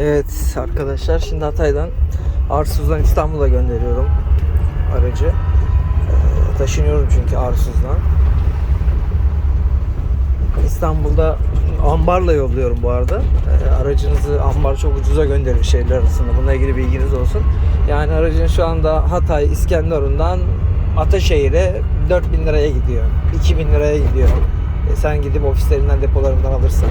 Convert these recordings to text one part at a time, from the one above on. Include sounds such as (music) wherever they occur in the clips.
Evet arkadaşlar şimdi Hatay'dan Arsuz'dan İstanbul'a gönderiyorum aracı. Ee, taşınıyorum çünkü Arsuz'dan. İstanbul'da ambarla yolluyorum bu arada. Ee, aracınızı ambar çok ucuza gönderir şehirler arasında. Bununla ilgili bilginiz olsun. Yani aracın şu anda Hatay İskenderun'dan Ataşehir'e 4000 liraya gidiyor. 2000 liraya gidiyor. E, sen gidip ofislerinden depolarından alırsın.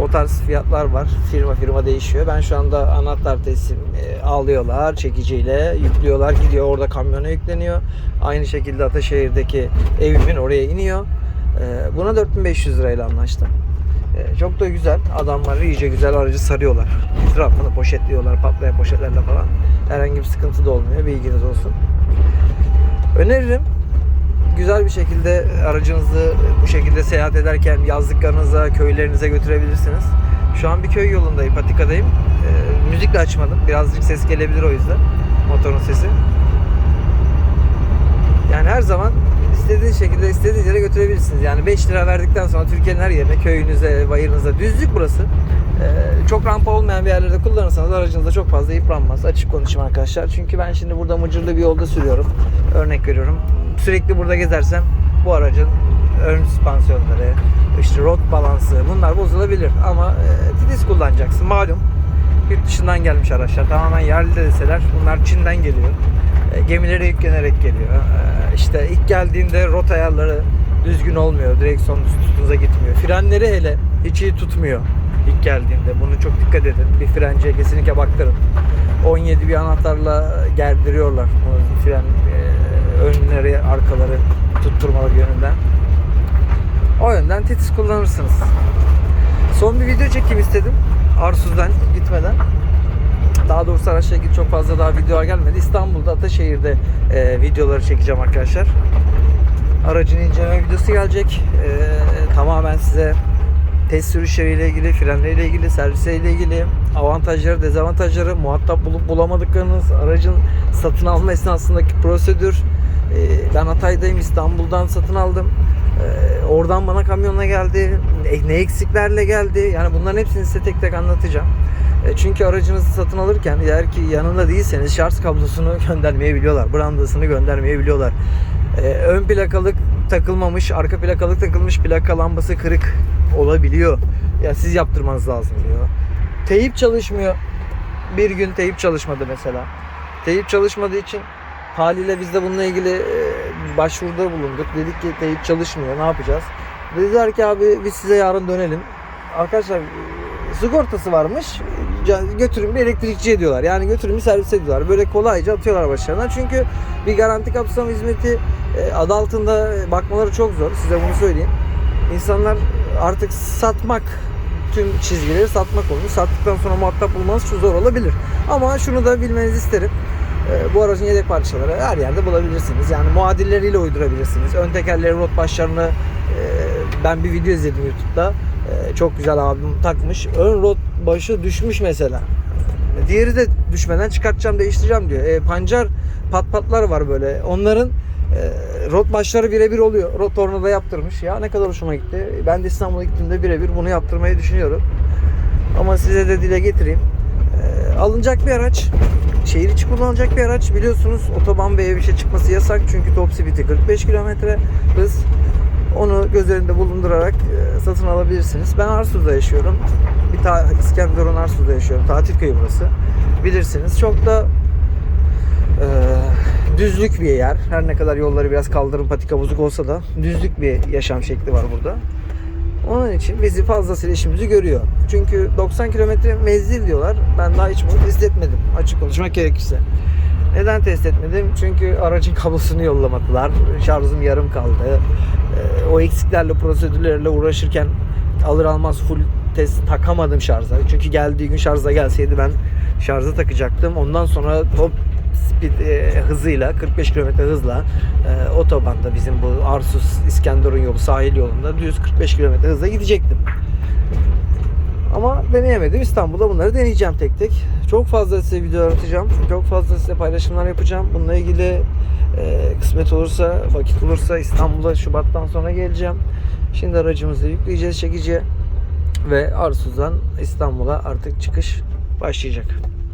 O tarz fiyatlar var. Firma firma değişiyor. Ben şu anda anahtar teslim e, alıyorlar çekiciyle yüklüyorlar. Gidiyor orada kamyona yükleniyor. Aynı şekilde Ataşehir'deki evimin oraya iniyor. E, buna 4500 lirayla anlaştım. E, çok da güzel. Adamlar iyice güzel aracı sarıyorlar. Etrafını poşetliyorlar patlayan poşetlerle falan. Herhangi bir sıkıntı da olmuyor. Bilginiz olsun. Öneririm güzel bir şekilde aracınızı bu şekilde seyahat ederken yazlıklarınıza, köylerinize götürebilirsiniz. Şu an bir köy yolundayım, patikadayım. Ee, müzik de açmadım. Birazcık ses gelebilir o yüzden. Motorun sesi. Yani her zaman istediğiniz şekilde istediğiniz yere götürebilirsiniz. Yani 5 lira verdikten sonra Türkiye'nin her yerine, köyünüze, bayırınıza, düzlük burası. Ee, çok rampa olmayan bir yerlerde kullanırsanız aracınızda çok fazla yıpranmaz. Açık konuşayım arkadaşlar. Çünkü ben şimdi burada mıcırlı bir yolda sürüyorum. Örnek veriyorum. Sürekli burada gezersem bu aracın ön süspansiyonları, işte rot balansı bunlar bozulabilir. Ama e, titiz kullanacaksın. Malum yurt dışından gelmiş araçlar. Tamamen yerli de deseler bunlar Çin'den geliyor. E, gemilere yüklenerek geliyor. E, işte ilk geldiğinde rot ayarları düzgün olmuyor. Direksiyon tutunuza gitmiyor. Frenleri hele hiç iyi tutmuyor ilk geldiğinde. Bunu çok dikkat edin. Bir frenciye kesinlikle baktırın. 17 bir anahtarla gerdiriyorlar. O fren e, önleri, arkaları tutturmalı yönünden. O yönden titiz kullanırsınız. Son bir video çekeyim istedim. Arsuz'dan gitmeden. Daha doğrusu araçla ilgili çok fazla daha videolar gelmedi. İstanbul'da Ataşehir'de e, videoları çekeceğim arkadaşlar. Aracın inceleme videosu gelecek. E, tamamen size test sürüşleriyle ilgili, frenleriyle ilgili, servisiyle ilgili, avantajları, dezavantajları, muhatap bulup bulamadıklarınız, aracın satın alma esnasındaki prosedür. E, ben Hatay'dayım, İstanbul'dan satın aldım. E, oradan bana kamyonla geldi. Ne eksiklerle geldi. Yani bunların hepsini size tek tek anlatacağım. E, Çünkü aracınızı satın alırken eğer ki yanında değilseniz şarj kablosunu (laughs) göndermeyebiliyorlar. Brandasını göndermeyebiliyorlar. Ön plakalık takılmamış, arka plakalık takılmış, plaka lambası kırık olabiliyor. Ya siz yaptırmanız lazım diyor. Teyip çalışmıyor. Bir gün teyip çalışmadı mesela. Teyip çalışmadığı için haliyle biz de bununla ilgili e, başvuruda bulunduk. Dedik ki teyip çalışmıyor. Ne yapacağız? Dediler ki abi biz size yarın dönelim. Arkadaşlar e, sigortası varmış. Götürün bir elektrikçiye diyorlar. Yani götürün bir servis ediyorlar. Böyle kolayca atıyorlar başlarına. Çünkü bir garanti kapsam hizmeti e, adı altında bakmaları çok zor. Size bunu söyleyeyim. İnsanlar artık satmak tüm çizgileri satmak olmuş. Sattıktan sonra muhatap bulmanız çok zor olabilir. Ama şunu da bilmenizi isterim. E, bu aracın yedek parçaları her yerde bulabilirsiniz. Yani muadilleriyle uydurabilirsiniz. Ön tekerleri, rot başlarını e, ben bir video izledim YouTube'da. E, çok güzel abim takmış. Ön rot başı düşmüş mesela. Diğeri de düşmeden çıkartacağım, değiştireceğim diyor. E, pancar pat patlar var böyle. Onların e, rot başları birebir oluyor. Rot tornada yaptırmış. Ya ne kadar hoşuma gitti. Ben de İstanbul'a gittiğimde birebir bunu yaptırmayı düşünüyorum. Ama size de dile getireyim. Alınacak bir araç. Şehir içi kullanılacak bir araç. Biliyorsunuz otoban ve ev işe çıkması yasak. Çünkü top speed'i 45 km hız. Onu göz önünde bulundurarak e, satın alabilirsiniz. Ben Arsuz'da yaşıyorum. Bir ta İskenderun Arsuz'da yaşıyorum. Tatil köyü burası. Bilirsiniz. Çok da e, düzlük bir yer. Her ne kadar yolları biraz kaldırım patika bozuk olsa da düzlük bir yaşam şekli var burada. Onun için bizi fazlasıyla işimizi görüyor. Çünkü 90 kilometre menzil diyorlar. Ben daha hiç bunu test etmedim. Açık konuşmak gerekirse. Neden test etmedim? Çünkü aracın kablosunu yollamadılar. Şarjım yarım kaldı. Ee, o eksiklerle, prosedürlerle uğraşırken alır almaz full test takamadım şarja. Çünkü geldiği gün şarja gelseydi ben şarja takacaktım. Ondan sonra top speed hızıyla 45 km hızla e, otobanda bizim bu Arsus İskenderun yolu sahil yolunda düz 45 km hızla gidecektim. Ama deneyemedim. İstanbul'da bunları deneyeceğim tek tek. Çok fazla size video atacağım. Çok fazla size paylaşımlar yapacağım. Bununla ilgili e, kısmet olursa, vakit olursa İstanbul'a Şubat'tan sonra geleceğim. Şimdi aracımızı yükleyeceğiz çekici ve Arsuz'dan İstanbul'a artık çıkış başlayacak.